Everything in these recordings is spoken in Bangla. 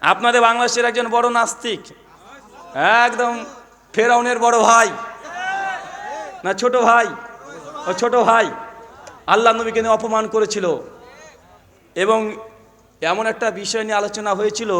আপনাদের বাংলাদেশের একজন বড় নাস্তিক। একদম ফেরাউনের বড় ভাই। না, ছোট ভাই। ও ছোট ভাই। আল্লাহ নবীকে নিয়ে অপমান করেছিল। এবং এমন একটা বিষয় নিয়ে আলোচনা হয়েছিল,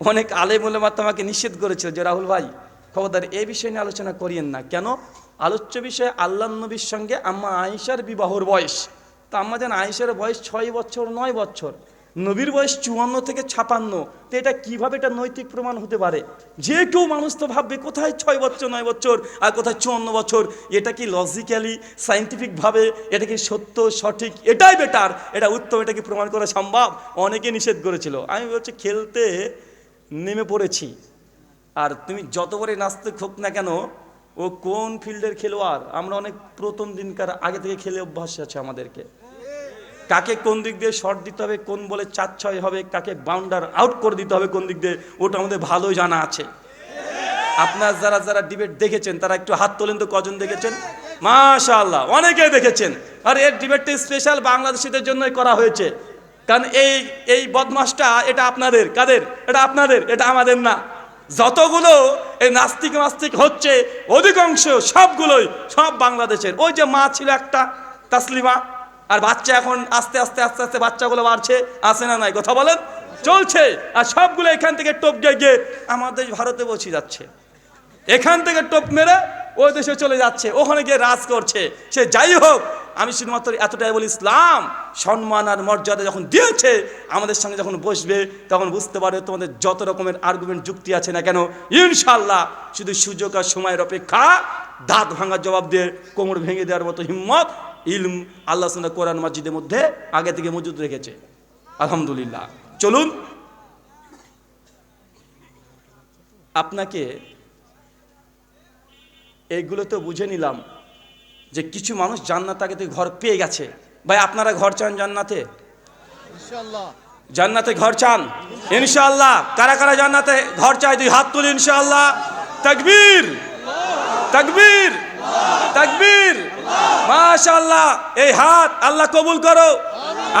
অনেক আলেমুলেমাত আমাকে নিষেধ করেছিল যে, রাহুল ভাই, খবরদার, এই বিষয় নিয়ে আলোচনা করিয়েন না। কেন? আলোচ্য বিষয়ে, আল্লাহ নবীর সঙ্গে আম্মা আয়েশার বিবাহর বয়স। তা আম্মা যেন আয়েশার বয়স ছয় বছর, নয় বছর। নবীর বয়স চুয়ান্ন থেকে ছাপান্ন। তো এটা কীভাবে এটা নৈতিক প্রমাণ হতে পারে? যে কেউ মানুষ তো ভাববে, কোথায় ছয় বছর, নয় বছর, আর কোথায় চুয়ান্ন বছর? এটা কি লজিক্যালি সাইন্টিফিকভাবে এটা কি সত্য, সঠিক? এটাই বেটার এটা উত্তম, এটা কি প্রমাণ করা সম্ভব? অনেকে নিষেধ করেছিল। আমি বলছি, খেলতে নেমে পড়েছি। আর তুমি যত বড় নাচতে হোক না কেন, ও কোন ফিল্ডের খেলোয়াড়? আমরা অনেক প্রথম দিনকার আগে থেকে খেলে অভ্যাস আছে আমাদেরকে। কাকে কোন দিক দিয়ে শর্ট দিতে হবে, কোন বলে চার ছয় হবে, কাকে বাউন্ডার আউট করে দিতে হবে কোন দিক দিয়ে, ওটা আমাদের ভালোই জানা আছে। আপনার যারা যারা ডিবেট দেখেছেন, তারা একটু হাত তোলেন তো কজন দেখেছেন? মাশাআল্লাহ অনেকেই দেখেছেন। আর এর ডিবেটটি স্পেশাল বাংলাদেশিদের জন্যই করা হয়েছে। কারণ এই এই বদমাসটা, এটা আপনাদের, কাদের? এটা আপনাদের, এটা আমাদের না। যতগুলো এই নাস্তিক নাস্তিক হচ্ছে, অধিকাংশ সবগুলোই সব বাংলাদেশের। ওই যে মা ছিল একটা, তাসলিমা আর বাচ্চা এখন আস্তে আস্তে আস্তে আস্তে বাচ্চাগুলো বাড়ছে আসে না নাই? কথা বলেন? চলছে। আর সবগুলো এখান থেকে টোপ গিয়ে আমাদের ভারতে বসে যাচ্ছে। এখান থেকে টোপ মেরে ওই দেশে চলে যাচ্ছে। ওখানে গিয়ে রাজ করছে। সে যাই হোক, আমি শুধুমাত্র এতটাই বলি, ইসলাম সম্মান আর মর্যাদা যখন দিয়েছে, আমাদের সঙ্গে যখন বসবে, তখন বুঝতে পারবে তোমাদের যত রকমের আর্গুমেন্ট যুক্তি আছে না কেন। ইনশাল্লাহ শুধু সুযোগ আর সময়ের অপেক্ষা, দাঁত ভাঙার জবাব দিয়ে কোমর ভেঙে দেওয়ার মতো হিম্মত ইলম আল্লাহ সুন্নাহ কোরআন মসজিদের মধ্যে আগে থেকে মজুদ রেখেছে। আলহামদুলিল্লাহ। চলুন। আপনাকে এইগুলো তো বুঝে নিলাম যে কিছু মানুষ জান্নাত আগে থেকে ঘর পেয়ে গেছে। ভাই আপনারা ঘর চান জান্নাতে? জান্নাতে ঘর চান? ইনশাআল্লাহ। কারা কারা জান্নাতে ঘর চায় দুই হাত তুলি ইনশাআল্লাহ। তাকবীর। তাকবীর। তাকবীর। মাশাআল্লাহ, এই হাত আল্লাহ কবুল করো।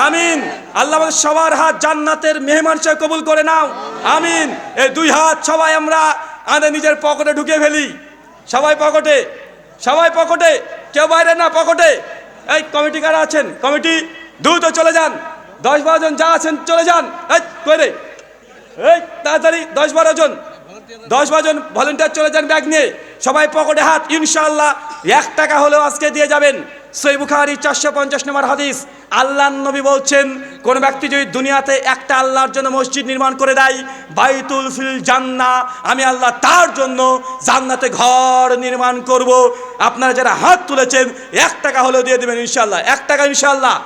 আমিন। আল্লাহ সবার হাত জান্নাতের মেহমান সাহেব কবুল করে নাও। আমিন। এই দুই হাত সবাই আমরা আমাদের নিজের পকেটে ঢুকে ফেলি। সবাই পকেটে সবাই পকেটে, কেউ বাইরে না, পকেটে। এই কমিটি কারা আছেন? কমিটি, দ্রুত চলে যান। দশ বারো জন যা আছেন চলে যান। এই, কই রে? এই, তাড়াতাড়ি, দশ বারো জন। দশ বাজন জন ভলেন্টিয়ার চলে যান ব্যাগ নিয়ে। সবাই পকেটে হাত ইনশাল্লাহ এক টাকা হলেও আজকে দিয়ে যাবেন। সই বুখারি চারশো পঞ্চাশ নম্বর হাদিস। আল্লাহ নবী বলছেন, কোন ব্যক্তি যদি দুনিয়াতে একটা আল্লাহর জন্য মসজিদ নির্মাণ করে দেয়, বাইতুল ফিল জান্না আমি আল্লাহ তার জন্য জান্নাতে ঘর নির্মাণ করব। আপনারা যারা হাত তুলেছেন, এক টাকা হলেও দিয়ে দেবেন ইনশাল্লাহ এক টাকা ইনশাল্লাহ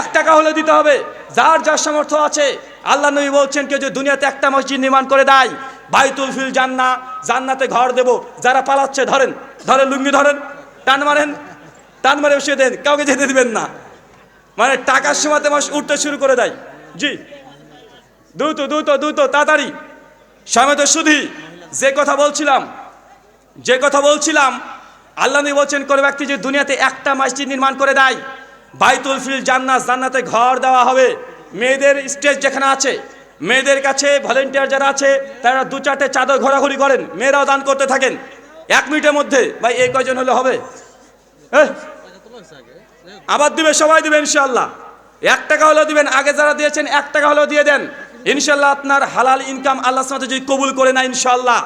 এক টাকা হলেও দিতে হবে। যার যার সামর্থ্য আছে আল্লাহ নবী বলছেন, কেউ যদি দুনিয়াতে একটা মসজিদ নির্মাণ করে দেয় বাইতুল ফিল জান্না, জান্নাতে ঘর দেব। যারা পালাচ্ছে, ধরেন ধরেন লুঙ্গি ধরেন, টান মারেন, টান মারে বসিয়ে দেন, কাউকে যেতে দিবেন না। মানে টাকার সময়তে মাস উঠতে শুরু করে দেয়। জি। দ্রুত দ্রুত দ্রুত, তাড়াতাড়ি। সমেত শুধু যে কথা বলছিলাম, যে কথা বলছিলাম, আল্লাহ বলছেন, কোনো ব্যক্তি যে দুনিয়াতে একটা মসজিদ নির্মাণ করে দেয়, বাইতুল ফিল জান্নাত, জান্নাতে ঘর দেওয়া হবে। মেয়েদের স্টেজ যেখানে আছে মেয়েদের কাছে ভলেন্টিয়ার যারা আছে, তারা দু চারটে চাদর ঘোরাঘুরি করেন। মেয়েরাও দান করতে থাকেন। এক মিনিটের মধ্যে, ভাই, এই কয়জন হলে হবে? হ্যাঁ? আবার দিবে, সবাই দিবে ইনশাল্লাহ এক টাকা হলেও দিবেন, আগে যারা দিয়েছেন, এক টাকা হলেও দিয়ে দেন। ইনশাল্লাহ আপনার হালাল ইনকাম আল্লাহ সামাতে যদি কবুল করে না ইনশাল্লাহ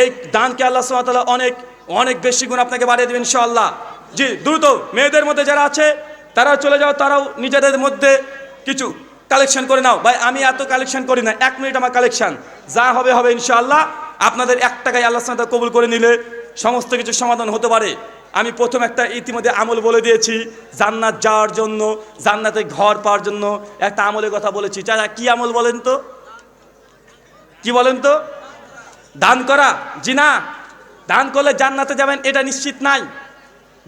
এই দানকে আল্লাহ সামাতাল্লাহ অনেক অনেক বেশি গুণ আপনাকে বাড়িয়ে দেবেন ইনশাল্লাহ জি, দ্রুত, মেয়েদের মধ্যে যারা আছে, তারাও চলে যাও, তারাও নিজেদের মধ্যে কিছু কালেকশন করে নাও। ভাই, আমি এত কালেকশন করি না। এক মিনিট আমার কালেকশন। যা হবে হবে ইনশাআল্লাহ। আপনাদের এক টাকায় আল্লাহ সামাতা কবুল করে নিলে সমস্ত কিছু সমাধান হতে পারে। আমি প্রথম একটা ইতিমধ্যে আমল বলে দিয়েছি, জান্নাত যাওয়ার জন্য, জান্নাতে ঘর পাওয়ার জন্য। একটা আমলের কথা বলেছি। চাচা, কি আমল বলেন তো? কি বলেন তো? দান করা? জি না। দান করলে জান্নাতে যাবেন, এটা নিশ্চিত নাই।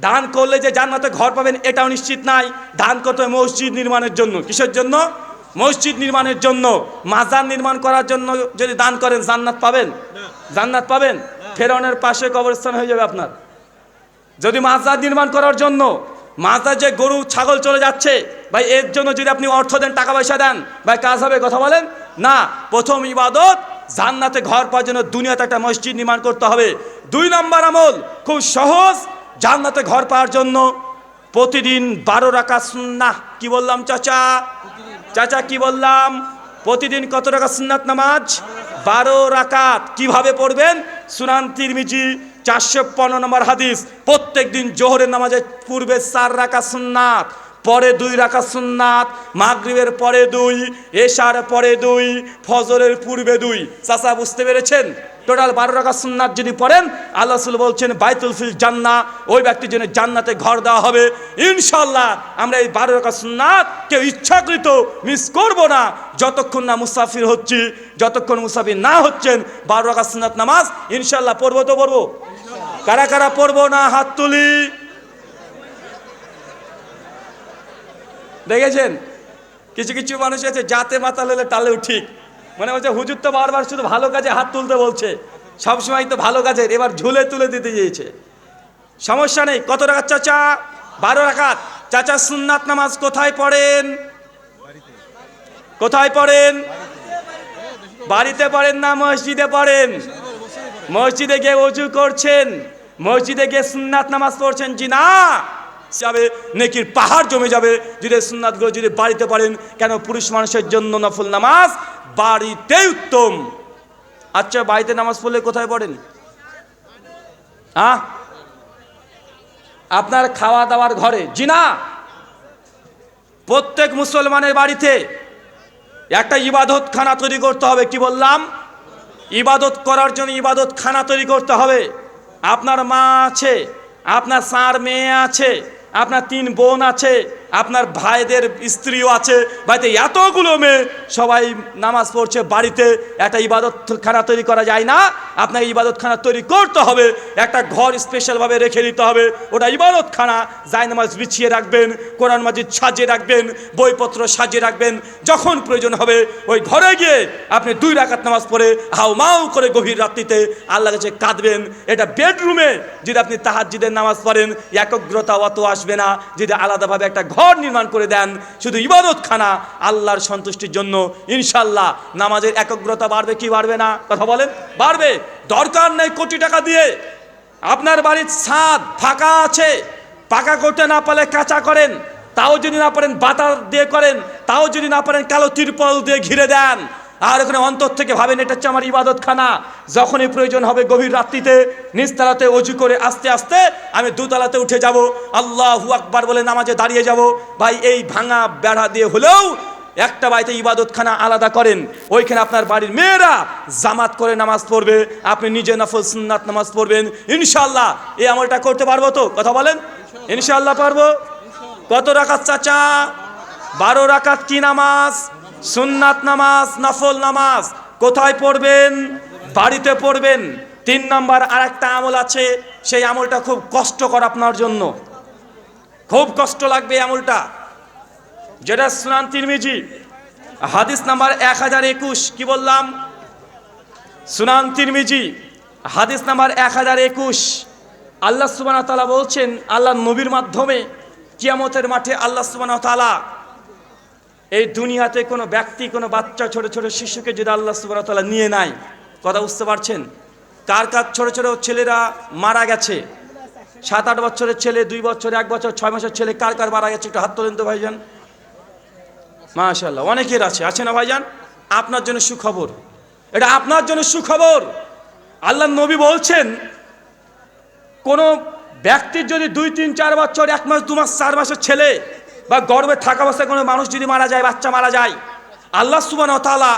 দান করলে যে জান্নাতে ঘর পাবেন, এটাও নিশ্চিত নাই। দান করতে মসজিদ নির্মাণের জন্য। কিসের জন্য? মসজিদ নির্মাণের জন্য মাজার নির্মাণ করার জন্য যদি দান করেন জান্নাত পাবেন? জান্নাত পাবেন? ফেরনের পাশে কবরস্থান হয়ে যাবে আপনার। যদি মাজার নির্মাণ করার জন্য মাথা যে গরু ছাগল চলে যাচ্ছে ভাই এর জন্য যদি আপনি অর্থ দেন টাকা পয়সা দেন ভাই কাজ হবে কথা বলেন? না প্রথম ইবাদত জান্নাতে ঘর পাওয়ার জন্য দুনিয়াতে একটা মসজিদ নির্মাণ করতে হবে। দুই নম্বর আমল খুব সহজ জান্নাতে ঘর পাওয়ার জন্য প্রতিদিন বারো রাখা সুন্নাহ কি বললাম চাচা? চাচা, কি বললাম? প্রতিদিন কত টাকা সুন্নাত নামাজ? বারো রাকাত। কীভাবে পড়বেন? সুনান তিরমিজি, চারশো পনেরো নম্বর হাদিস। প্রত্যেক দিন জোহরের নামাজের পূর্বে চার রাকাত সুন্নাত। পরে দুই রাখা সুন্নাত, মাগরিবের পরে দুই, এশার পরে দুই, ফজরের পূর্বে দুই। চাচা, বুঝতে পেরেছেন? টোটাল বারো রাখা সুন্নাত যদি পড়েন, আল্লাহ রসুল বলছেন, বাইতুল ফিল জান্না ওই ব্যক্তির জন্য জান্নাতে ঘর দেওয়া হবে। ইনশাল্লাহ আমরা এই বারো রাখা সুন্নাত কেউ ইচ্ছাকৃত মিস করব না। যতক্ষণ না মুসাফির হচ্ছি, যতক্ষণ মুসাফির না হচ্ছেন, বারো রাখা সুন্নাত নামাজ ইনশাল্লাহ পড়ব তো পড়ব। কারা কারা পড়ব না হাত তুলি? দেখেছেন? কিছু কিছু মানুষ আছে যাতে মাতাল লেলে টালেও ঠিক। মানে বলছে হুজুর তো বারবার শুধু ভালো কাজে হাত তুলতে বলছে। সবসময় তো ভালো কাজের, এবার ঝুলে তুলে দিতে চেয়েছে। সমস্যা নেই, কত টাকা চাচা? বারো রাখাত। চাচা, সুন্নাত নামাজ কোথায় পড়েন? কোথায় পড়েন? বাড়িতে পড়েন না মসজিদে পড়েন? মসজিদে গিয়ে অজু করছেন? মসজিদে গিয়ে সুন্নাত নামাজ পড়ছেন? জি না! যাবে, নেকির পাহাড় জমে যাবে। যদি সুন্নাতগুলো যদি বাড়িতে পারেন, কেন পুরুষ মানুষের জন্য নফল নামাজ? বাড়িতেই উত্তম। আচ্ছা বাড়িতে নামাজ পড়লে কোথায় পড়েন? হ্যাঁ আপনার খাওয়া দাওয়ার ঘরে জিনা প্রত্যেক মুসলমানের বাড়িতে একটা ইবাদত খানা তৈরি করতে হবে, কি বললাম? ইবাদত করার জন্য ইবাদত খানা তৈরি করতে হবে। আপনার মা আছে, আপনার সার মেয়ে আছে আপনার তিন বোন আছে আপনার ভাইদের স্ত্রীও আছে বাড়িতে এতগুলো মেয়ে, সবাই নামাজ পড়ছে বাড়িতে, একটা ইবাদত খানা তৈরি করা যায় না, আপনাকে ইবাদত খানা তৈরি করতে হবে, একটা ঘর স্পেশালভাবে রেখে দিতে হবে, ওটা ইবাদত খানা যাই নামাজ বিছিয়ে রাখবেন, কোরআন মাজিদ সাজিয়ে রাখবেন, বইপত্র সাজিয়ে রাখবেন, যখন প্রয়োজন হবে, ওই ঘরে গিয়ে আপনি দুই রাকাত নামাজ পড়ে, হাউ মাউ করে গভীর রাত্রিতে আল্লাহ কাছে কাঁদবেন, এটা বেডরুমে যদি আপনি তাহাজ্জিদের নামাজ পড়েন, একগ্রতা অত আসবে না, যদি আলাদাভাবে একটা ঘর নির্মাণ করে দেন শুধু ইবাদতখানা আল্লাহর সন্তুষ্টির জন্য। ইনশাল্লাহ নামাজের একগ্রতা বাড়বে কি বাড়বে না? কথা বলেন? বাড়বে। দরকার নেই কোটি টাকা দিয়ে। আপনার বাড়ির ছাদ ফাঁকা আছে। পাকা করতে না পারলে কাঁচা করেন। তাও যদি না পারেন বাতার দিয়ে করেন, তাও যদি না পারেন কালো তিরপল দিয়ে ঘিরে দেন। আর ওখানে অন্তর থেকে ভাবেন, এটা হচ্ছে আমার ইবাদত খানা যখনই প্রয়োজন হবে গভীর রাত্রিতে নিচতলাতে অজু করে আস্তে আস্তে আমি দুতলাতে উঠে যাব। আল্লাহু আকবার বলে নামাজে দাঁড়িয়ে যাব। ভাই, এই ভাঙা বেড়া দিয়ে হলেও একটা বাড়িতে ইবাদতখানা আলাদা করেন। ওইখানে আপনার বাড়ির মেয়েরা জামাত করে নামাজ পড়বে। আপনি নিজে নফল সুন্নাত নামাজ পড়বেন। ইনশাল্লাহ এই আমলটা করতে পারব তো? কথা বলেন? ইনশাল্লাহ পারব? কত রাকাত চাচা? বারো রাকাত কি নামাজ? সুন্নাত নামাজ, নফল নামাজ, কোথায় পড়বেন? বাড়িতে পড়বেন। তিন নম্বর আর একটা আমল আছে, সেই আমলটা খুব কষ্টকর আপনার জন্য। খুব কষ্ট লাগবে আমলটা। যেটা সুনান তিরমিজি, হাদিস নাম্বার এক হাজার একুশ, কি বললাম? সুনান তিরমিজি, হাদিস নাম্বার এক হাজার একুশ। আল্লাহ সুবান তালা বলছেন আল্লাহ নবীর মাধ্যমে কিয়ামতের মাঠে আল্লাহ সুবান তালা এই দুনিয়াতে কোনো ব্যক্তি, কোনো বাচ্চা ছোট ছোট শিশুকে যদি আল্লাহ সুবান তালা নিয়ে নাই কথা বুঝতে পারছেন? কার কার ছোট ছোট ছেলেরা মারা গেছে? সাত আট বছরের ছেলে, দুই বছর, এক বছর, ছয় মাসের ছেলে, কার কার মারা গেছে? একটু হাত তোলেন তো ভাইজান। মাশাল্লাহ অনেকের আছে। আছে না ভাইজান? আপনার জন্য সুখবর। এটা আপনার জন্য সুখবর। আল্লাহ নবী বলছেন, কোনো ব্যক্তির যদি দুই, তিন, চার বছর, এক মাস, দু মাস, চার মাসের ছেলে বা গর্ভে থাকা অবস্থায় কোনো মানুষ যদি মারা যায়, বাচ্চা মারা যায়, আল্লাহ সুবান তালা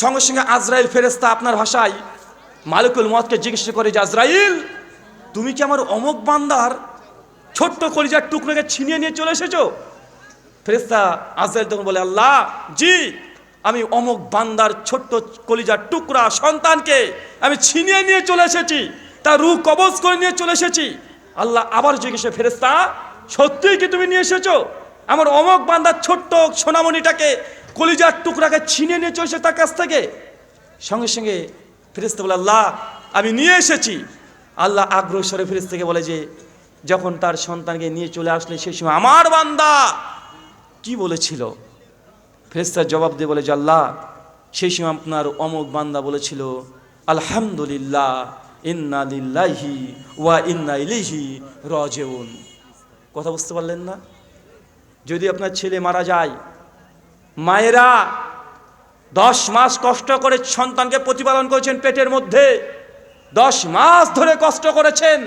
সঙ্গে সঙ্গে আজরাইল ফেরেস্তা আপনার ভাষায় মালিকুল মতকে জিজ্ঞাসা করে যে, আজরাইল, তুমি কি আমার অমুক বান্দার ছোট্ট কলিজার টুকরোকে ছিনিয়ে নিয়ে চলে এসেছ? ফেরেস্তা আজরাইল তখন বলে, আল্লাহ, জি, আমি অমুক বান্দার ছোট্ট কলিজার টুকরা সন্তানকে আমি ছিনিয়ে নিয়ে চলে এসেছি, তার রু কবজ করে নিয়ে চলে এসেছি। আল্লাহ আবার জিজ্ঞেসে ফেরেস্তা সত্যিই কি তুমি নিয়ে এসেছ? আমার অমক বান্দার ছোট্ট সোনামণিটাকে কলিজার টুকরাকে ছিনে নিয়ে চলেছে তার কাছ থেকে। সঙ্গে সঙ্গে ফেরেস্তা বলে, আল্লাহ, আমি নিয়ে এসেছি। আল্লাহ আগ্রহ স্বরে ফেরেস্তাকে বলে যে, যখন তার সন্তানকে নিয়ে চলে আসলে সেই সময় আমার বান্দা কি বলেছিল? ফেরেস্তার জবাব দিয়ে বলে যে, আল্লাহ, সেই সময় আপনার অমুক বান্দা বলেছিল, আলহামদুলিল্লাহ, ইন্না লিল্লাহি ওয়া ইন্না ইলাইহি রজেউন। কথা বুঝতে পারলেন না? যদি আপনার ছেলে মারা যায়, মায়েরা দশ মাস কষ্ট করে সন্তানকে প্রতিপালন করেছেন পেটের মধ্যে, দশ মাস ধরে কষ্ট করেছেন,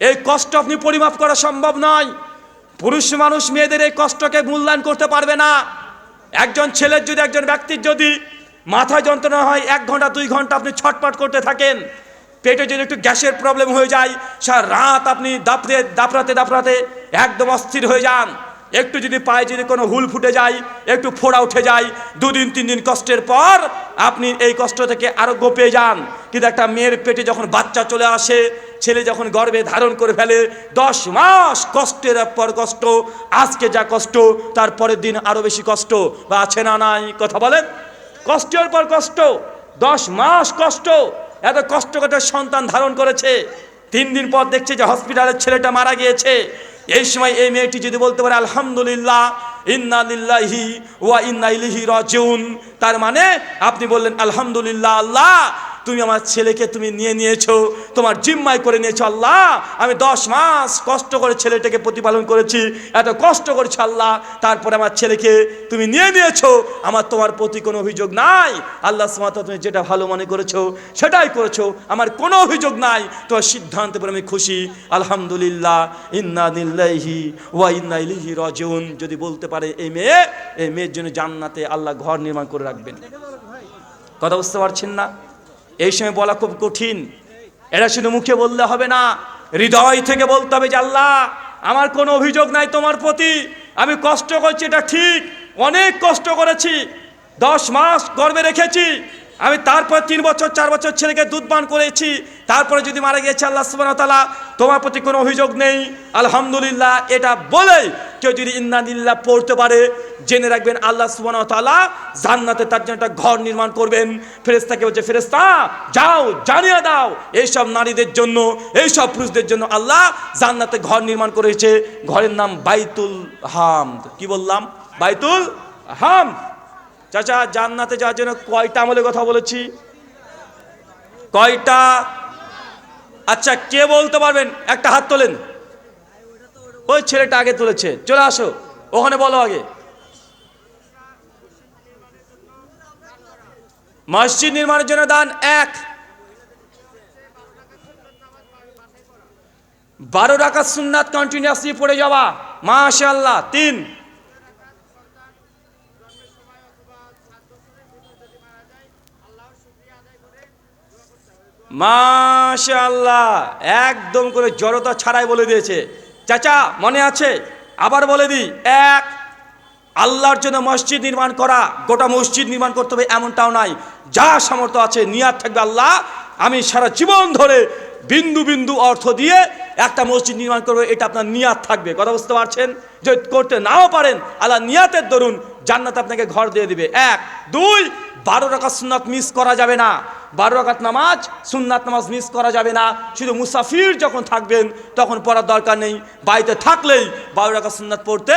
এই কষ্ট আপনি পরিমাপ করা সম্ভব নয়। পুরুষ মানুষ মেয়েদের এই কষ্টকে মূল্যায়ন করতে পারবে না। একজন ছেলের যদি, একজন ব্যক্তির যদি মাথায় যন্ত্রণা হয়, এক ঘণ্টা, দুই ঘণ্টা আপনি ছটপট করতে থাকেন, পেটে যদি একটু গ্যাসের প্রবলেম হয়ে যায়, সারা রাত আপনি দাপড়ে, দাপড়াতে দাপড়াতে একদম অস্থির হয়ে যান। একটু যদি পায়ে যদি কোনো হুল ফুটে যায়, একটু ফোড়া উঠে যায়, দুদিন তিন দিন কষ্টের পর আপনি এই কষ্ট থেকে আরোগ্য পেয়ে যান। কিন্তু একটা মেয়ের পেটে যখন বাচ্চা চলে আসে, ছেলে যখন গর্বে ধারণ করে ফেলে, দশ মাস কষ্টের পর কষ্ট, আজকে যা কষ্ট, তার পরের দিন আরও বেশি কষ্ট। বা আছে না নাই? কথা বলেন? কষ্টের পর কষ্ট, দশ মাস কষ্ট। এত কষ্ট সন্তান ধারণ করেছে। তিন দিন পর দেখছে যে হসপিটালের ছেলেটা মারা গিয়েছে। এই সময় এই মেয়েটি যদি বলতে পারে, আলহামদুলিল্লাহ ইন্নালিল্লাহি ওয়া ইন্না ইলাইহি রাজিউন, তার মানে আপনি বললেন, আলহামদুলিল্লাহ, আল্লাহ তুমি আমার ছেলেকে তুমি নিয়ে নিয়েছো, তোমার জিম্মায় করে নিয়েছো, আল্লাহ, আমি দশ মাস কষ্ট করে ছেলেটাকে প্রতিপালন করেছি, এত কষ্ট করেছ, আল্লাহ, তারপরে আমার ছেলেকে তুমি নিয়ে নিয়েছো, আমার তোমার প্রতি কোনো অভিযোগ নাই, আল্লাহ সুমাতা তুমি যেটা ভালো মনে করেছ, সেটাই করেছ, আমার কোনো অভিযোগ নাই, তোমার সিদ্ধান্তের পরে আমি খুশি, আলহামদুলিল্লাহ, ইন্না দিল্লাহি ওয়া ইন্না ইলিহি রাজিউন, যদি বলতে পারে এই মেয়ে, এই মেয়ের জন্য জান্নাতে আল্লাহ ঘর নির্মাণ করে রাখবেন। কথা বুঝতে পারছেন না? এই সময় বলা খুব কঠিন। এটা শুধু মুখে বললে হবে না, হৃদয় থেকে বলতে হবে যে, আল্লাহ, আমার কোনো অভিযোগ নাই তোমার প্রতি। আমি কষ্ট করছি, এটা ঠিক। অনেক কষ্ট করেছি। দশ মাস গর্বে রেখেছি। আমি তারপর তিন বছর, চার বছর ছেলেকে দুধ পান করেছি। তারপরে যদি মারা গিয়েছে আল্লাহ সুবাহ তালা তোমার প্রতি কোনো অভিযোগ নেই। আলহামদুলিল্লাহ, এটা বলে কেউ যদি ইন্নাদিল্লাহ পড়তে পারে, জেনে রাখবেন আল্লাহ সুবাহ তালা জান্নাতে তার জন্য একটা ঘর নির্মাণ করবেন। ফেরেস্তাকে বলছে ফেরেস্তা যাও, জানিয়ে দাও, এইসব নারীদের জন্য, এইসব পুরুষদের জন্য আল্লাহ জান্নাতে ঘর নির্মাণ করেছে। ঘরের নাম বাইতুল হামদ। কি বললাম? বাইতুল হাম চাচা, জান্নাতে যাওয়ার জন্য কয়টা আমলে কথা বলেছি? কয়টা? আচ্ছা কে বলতে পারবেন? একটা হাত তোলেন। ওই ছেলেটা আগে তুলেছে। চলে আসো। ওখানে বলো আগে। মসজিদ নির্মাণের জন্য দান এক। বারো টাকা সুন্নাত কন্টিনিউয়াসলি পড়ে যাওয়া। মাশাল্লাহ তিন। মাশাল্লাহ একদম করে জড়তা ছাড়াই বলে দিয়েছে। চাচা, মনে আছে? আবার বলে দিই, এক, আল্লাহর জন্য মসজিদ নির্মাণ করা, গোটা মসজিদ নির্মাণ করতে হবে এমনটাও নাই। যা সামর্থ্য আছে, নিয়াত থাকবে আল্লাহ। আমি সারা জীবন ধরে বিন্দু বিন্দু অর্থ দিয়ে একটা মসজিদ নির্মাণ করব, এটা আপনার নিয়াত থাকবে। কথা বুঝতে পারছেন? যে করতে নাও পারেন, আল্লাহ নিয়াতের দরুন জান্নাত আপনাকে ঘর দিয়ে দিবে। এক, দুই, বারো টাকা সুন্নাত মিস করা যাবে না। বারো রাকাত নামাজ, সুন্নাত নামাজ মিস করা যাবে না। শুধু মুসাফির যখন থাকবেন, তখন পড়ার দরকার নেই। বাড়িতে থাকলেই বারো রাকাত সুন্নাত পড়তে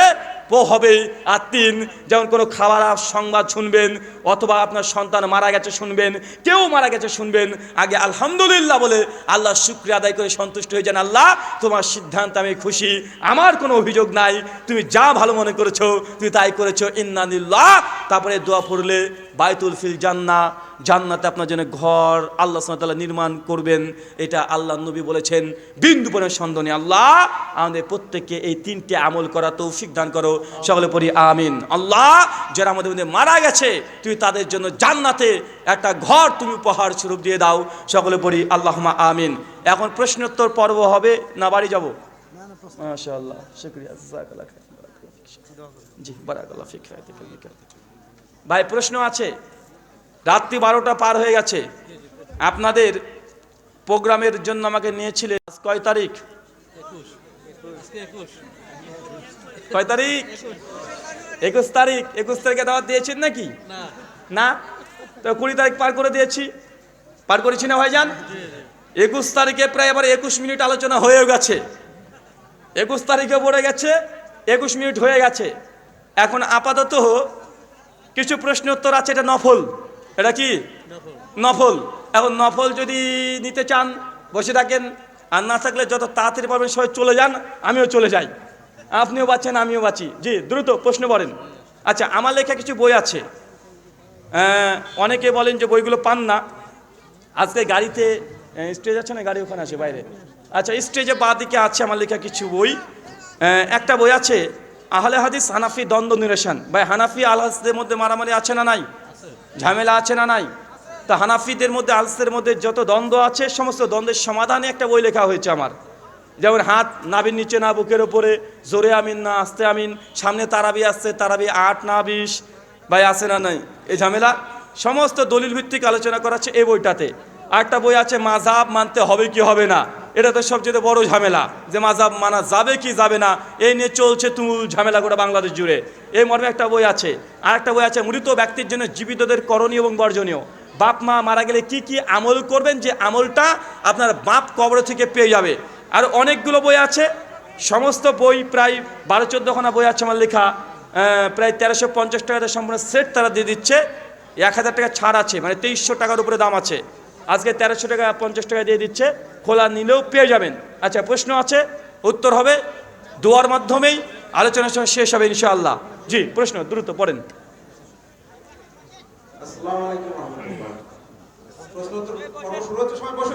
হবে। আর তিন যেমন কোনো খাবার সংবাদ শুনবেন, অথবা আপনার সন্তান মারা গেছে শুনবেন, কেউ মারা গেছে শুনবেন, আগে আলহামদুলিল্লাহ বলে আল্লাহ শুক্রিয়া আদায় করে সন্তুষ্ট হয়ে যান। আল্লাহ, তোমার সিদ্ধান্ত আমি খুশি। আমার কোনো অভিযোগ নাই। তুমি যা ভালো মনে করেছ, তুমি তাই করেছ। ইন্নানিল্লাহ। তারপরে দোয়া পড়লে বাইতুল ফিল জান্না, জান্নাতে আপনার জন্য ঘর, আল্লাহ সাল্লাহ নির্মাণ করবেন। এটা আল্লাহ নবী বলেছেন, বিন্দু পরে সন্দেহ আল্লাহ। আমাদের প্রত্যেককে এই তিনটে আমল করা তৌফিক দান করো। সকলে পড়ি আমিন। আল্লাহ, যারা আমাদের মধ্যে মারা গেছে, তুমি তাদের জন্য জান্নাতে একটা ঘর তুমি উপহার স্বরূপ দিয়ে দাও। সকলে পড়ি আল্লাহমা আমিন। এখন প্রশ্নোত্তর পর্ব হবে না বাড়ি যাব? মাশাআল্লাহ, শুক্রিয়া। জি, বারাকাল্লাহ ফিক হায়াতিক ভাই, প্রশ্ন আছে। রাত্রি বারোটা পার হয়ে গেছে। আপনাদের প্রোগ্রামের জন্য আমাকে নিয়েছিলেন কয় তারিখ? কয় তারিখ? একুশ তারিখ। একুশ তারিখে দাওয়াত দিয়েছেন নাকি? না? তো কুড়ি তারিখ পার করে দিয়েছি। পার করেছি না ভাইজান? একুশ তারিখে প্রায় আবার একুশ মিনিট আলোচনা হয়েও গেছে। একুশ তারিখে পড়ে গেছে, একুশ মিনিট হয়ে গেছে। এখন আপাতত কিছু প্রশ্ন উত্তর আছে এটা নফল। এটা কি? নফল। এখন নফল যদি নিতে চান বসে থাকেন। আর না থাকলে যত তাড়াতাড়ি পারবেন সবাই চলে যান আমিও চলে যাই। আপনিও বাঁচেন আমিও বাঁচি। জি দ্রুত প্রশ্ন করেন আচ্ছা আমার লেখা কিছু বই আছে। আহ, অনেকে বলেন যে বইগুলো পান না। আজকে গাড়িতে স্টেজ আছে না? গাড়ি ওখানে আছে বাইরে। আচ্ছা স্টেজে বা দিকে আছে আমার লেখা কিছু বই। আহ, একটা বই আছে আহলে হাদিস হানাফি দ্বন্দ্ব নিরসন। ভাই, হানাফি আল মধ্যে মারামারি আছে না নাই? ঝামেলা আছে না নাই? তা হানাফিদের মধ্যে আলসদের মধ্যে যত দ্বন্দ্ব আছে, সমস্ত দ্বন্দ্বের সমাধানে একটা বই লেখা হয়েছে আমার। যেমন হাত নাবির নিচে না, বুকের ওপরে জোরে আমিন না, আস্তে আমিন, সামনে তারাবি আসছে, তারাবি আট না, বিশ। ভাই, আছে না নাই? এই ঝামেলা? সমস্ত দলিল ভিত্তিক আলোচনা করা আছে এই বইটাতে। আরেকটা বই আছে মাজাব মানতে হবে কি হবে না? এটা তো সবচেয়ে বড় ঝামেলা যে মাজাব মানা যাবে কি যাবে না, এই নিয়ে চলছে তুমুল ঝামেলা গোটা বাংলাদেশ জুড়ে। এই মর্মে একটা বই আছে, আর একটা বই আছে, মৃত ব্যক্তির জন্য জীবিতদের করণীয় এবং বর্জনীয়। বাপ, মা মারা গেলে কি কি আমল করবেন, যে আমলটা আপনার বাপ কবর থেকে পেয়ে যাবে। আর অনেকগুলো বই আছে, সমস্ত বই প্রায় বারো, চোদ্দোখানা বই আছে আমার লেখা প্রায় তেরোশো পঞ্চাশ টাকাতে সম্পূর্ণ সেট তারা দিয়ে দিচ্ছে। এক হাজার টাকা ছাড় আছে মানে তেইশশো টাকার উপরে দাম আছে। আজকে তেরোশো টাকা পঞ্চাশ টাকা দিয়ে দিচ্ছে খোলা নিলেও পেয়ে যাবেন। আচ্ছা প্রশ্ন আছে উত্তর হবে দোয়ার মাধ্যমেই আলোচনার সময় শেষ হবে ইনশাআল্লাহ। জি প্রশ্ন দ্রুত পড়েন।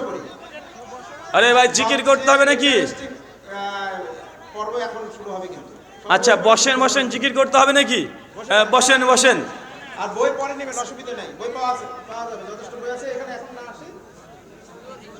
পড়ি। আরে ভাই জিকির করতে হবে নাকি? আচ্ছা বসেন বসেন জিকির করতে হবে নাকি? বসেন। বসেন আর বই পরে নেবেন অসুবিধা নেই। বই পাওয়া আছে পাওয়া যাবে যথেষ্ট বই আছে এখানে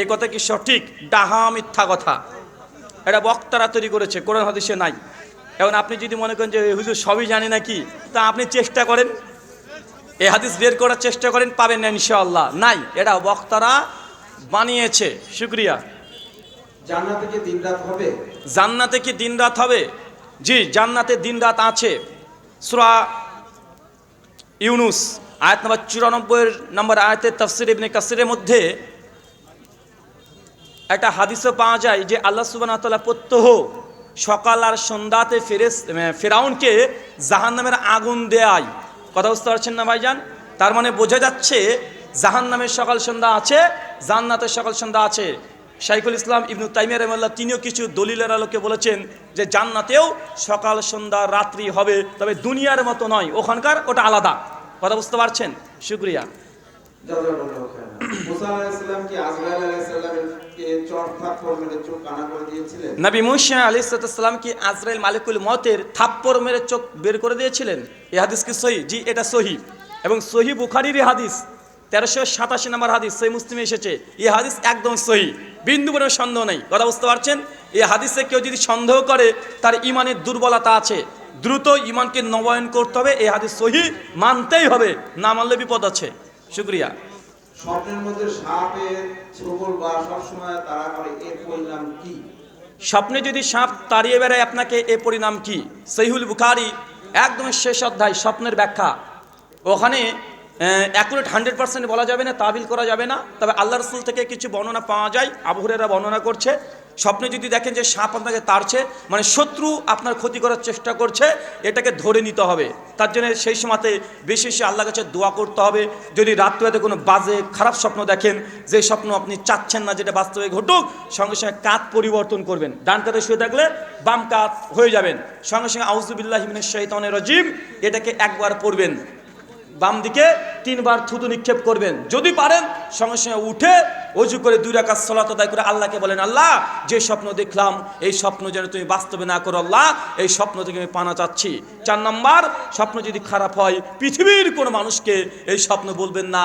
এই কথা কি সঠিক? ডাহা মিথ্যা কথা। এটা বক্তারা তৈরি করেছে কোরআন হাদিসে নাই। এখন আপনি যদি মনে করেন যে হুজুর সবই জানি নাকি? তা আপনি চেষ্টা করেন। এ হাদিস বের করার চেষ্টা করেন পাবেন না ইনশাআল্লাহ। নাই এটা বক্তারা বানিয়েছে শুক্রিয়া। জান্নাতে কি দিনরাত হবে? জান্নাতে কি দিনরাত হবে? জি জান্নাতে দিনরাত আছে। সুরা ইউনুস আয়াত নম্বর চুরানব্বই নম্বর আয়াতের তফসির ইবনে কাসিরের মধ্যে একটা হাদিসও পাওয়া যায় যে আল্লাহ সুবাহ তাল্লাহ প্রত্যহ সকাল আর সন্ধ্যাতে ফেরেস ফেরাউনকে জাহান্নামের আগুন দেয় কথা বুঝতে পারছেন না ভাইজান? তার মানে বোঝা যাচ্ছে জাহান্নামের সকাল সন্ধ্যা আছে, জান্নাতের সকাল সন্ধ্যা আছে। শাইখুল ইসলাম ইবনু তাইমিয়া রহমাল্লাহ তিনিও কিছু দলিলের আলোকে বলেছেন যে জান্নাতেও সকাল সন্ধ্যা রাত্রি হবে, তবে দুনিয়ার মতো নয়, ওখানকার ওটা আলাদা। কথা বুঝতে পারছেন? শুক্রিয়া। নবী মুসা আলি সালাম কি আজরাইল মালিকুল মতের থাপ্পড় মেরে চোখ বের করে দিয়েছিলেন? এই হাদিস কি সহি? জি, এটা সহি। এবং সহি বুখারির হাদিস, তেরোশো সাতাশি নম্বর হাদিস, সহি মুসলিমে এসেছে। এই হাদিস একদম সহি। বিন্দু কোনো সন্দেহ নেই। কথা বুঝতে পারছেন? এই হাদিসে কেউ যদি সন্দেহ করে, তার ইমানের দুর্বলতা আছে। দ্রুত ইমানকে নবায়ন করতে হবে। এই হাদিস সহি, মানতেই হবে। না মানলে বিপদ আছে। শুক্রিয়া। স্বপ্নের মধ্যে সাপের বা তারা করে এর পরিণাম কি? স্বপ্নে যদি সাপ তাড়িয়ে বেড়ায়, আপনাকে এ পরিণাম কি? সহিহুল বুখারি, একদম শেষ অধ্যায়, স্বপ্নের ব্যাখ্যা। ওখানে অ্যাকুরেট হান্ড্রেড পার্সেন্ট বলা যাবে না, তাবিল করা যাবে না। তবে আল্লাহ রসুল থেকে কিছু বর্ণনা পাওয়া যায় আবহরেরা বর্ণনা করছে। স্বপ্নে যদি দেখেন যে সাপ আপনাকে তাড়ছে মানে শত্রু আপনার ক্ষতি করার চেষ্টা করছে, এটাকে ধরে নিতে হবে। তার জন্য সেই সময়তে বেশি বেশি আল্লাহ কাছে দোয়া করতে হবে। যদি রাত্রিতে কোনো বাজে, খারাপ স্বপ্ন দেখেন, যে স্বপ্ন আপনি চাচ্ছেন না যেটা বাস্তবে ঘটুক, সঙ্গে সঙ্গে কাত পরিবর্তন করবেন। ডান কাতে শুয়ে থাকলে বাম কাত হয়ে যাবেন। সঙ্গে সঙ্গে আউজুবিল্লাহ হিমিনের শৈতানের রজিম, এটাকে একবার পড়বেন। বাম দিকে তিনবার থুতু নিক্ষেপ করবেন। যদি পারেন, সঙ্গে সঙ্গে উঠে অজু করে দুই রাকাত সলাত আদায় করে আল্লাহকে বলেন, আল্লাহ, যে স্বপ্ন দেখলাম, এই স্বপ্ন যেন তুমি বাস্তবে না করো, আল্লাহ, এই স্বপ্ন থেকে আমি পানা চাচ্ছি। চার নম্বর, স্বপ্ন যদি খারাপ হয়, পৃথিবীর কোনো মানুষকে এই স্বপ্ন বলবেন না।